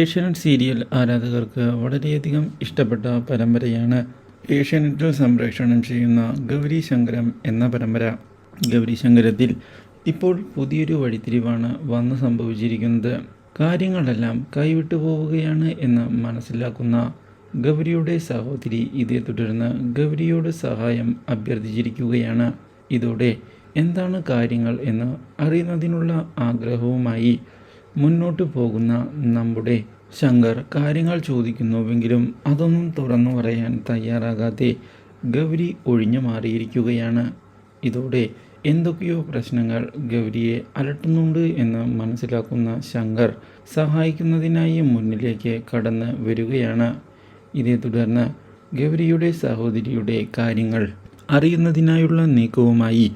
Asianet serial ആരാധകർക്ക് വളരെയധികം ഇഷ്ടപ്പെട്ട പരമ്പരയാണ് ഏഷ്യാനെറ്റിൽ സംപ്രേഷണം ചെയ്യുന്ന ഗൗരി ശങ്കരം എന്ന പരമ്പര. ഗൗരി ശങ്കരത്തിൽ ഇപ്പോൾ പുതിയൊരു വഴിത്തിരിവാണ് വന്ന് സംഭവിച്ചിരിക്കുന്നത്. കാര്യങ്ങളെല്ലാം കൈവിട്ടു പോവുകയാണ് എന്ന് മനസ്സിലാക്കുന്ന ഗൗരിയുടെ സഹോദരി ഇതേ തുടർന്ന് ഗൗരിയോട് സഹായം അഭ്യർത്ഥിച്ചിരിക്കുകയാണ്. ഇതോടെ എന്താണ് കാര്യങ്ങൾ എന്ന് അറിയുന്നതിനുള്ള ആഗ്രഹവുമായി മുന്നോട്ട് പോകുന്ന നമ്മുടെ ശങ്കർ കാര്യങ്ങൾ ചോദിക്കുന്നുവെങ്കിലും അതൊന്നും തുറന്നു പറയാൻ തയ്യാറാകാതെ ഗൗരി ഒഴിഞ്ഞു മാറിയിരിക്കുകയാണ്. ഇതോടെ എന്തൊക്കെയോ പ്രശ്നങ്ങൾ ഗൗരിയെ അലട്ടുന്നുണ്ട് എന്ന് മനസ്സിലാക്കുന്ന ശങ്കർ സഹായിക്കുന്നതിനായി മുന്നിലേക്ക് കടന്ന് വരികയാണ്. ഇതേ തുടർന്ന് ഗൗരിയുടെ സഹോദരിയുടെ കാര്യങ്ങൾ അറിയുന്നതിനായുള്ള നീക്കവുമായി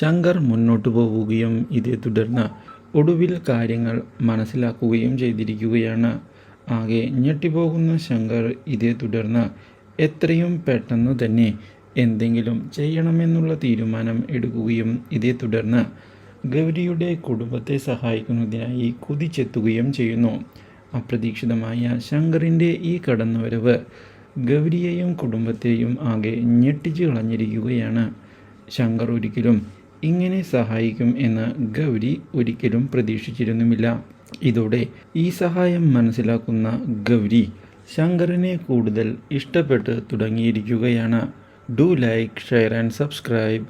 ശങ്കർ മുന്നോട്ട് പോവുകയും ഇതേ തുടർന്ന് ഒടുവിൽ കാര്യങ്ങൾ മനസ്സിലാക്കുകയും ചെയ്തിരിക്കുകയാണ്. ആകെ ഞെട്ടിപ്പോകുന്ന ശങ്കർ ഇതേ തുടർന്ന് എത്രയും പെട്ടെന്ന് തന്നെ എന്തെങ്കിലും ചെയ്യണമെന്നുള്ള തീരുമാനം എടുക്കുകയും ഇതേ തുടർന്ന് ഗൗരിയുടെ കുടുംബത്തെ സഹായിക്കുന്നതിനായി കുതിച്ചെത്തുകയും ചെയ്യുന്നു. അപ്രതീക്ഷിതമായ ശങ്കറിന്റെ ഈ കടന്നുവരവ് ഗൗരിയെയും കുടുംബത്തെയും ആകെ ഞെട്ടിച്ചു കളഞ്ഞിരിക്കുകയാണ്. ശങ്കർ ഒരിക്കലും ഇങ്ങനെ സഹായിക്കും എന്ന് ഗൗരി ഒരിക്കലും പ്രതീക്ഷിച്ചിരുന്നുമില്ല. ഇതോടെ ഈ സഹായം മനസ്സിലാക്കുന്ന ഗൗരി ശങ്കറിനെ കൂടുതൽ ഇഷ്ടപ്പെട്ട് തുടങ്ങിയിരിക്കുകയാണ്. Do like share and subscribe.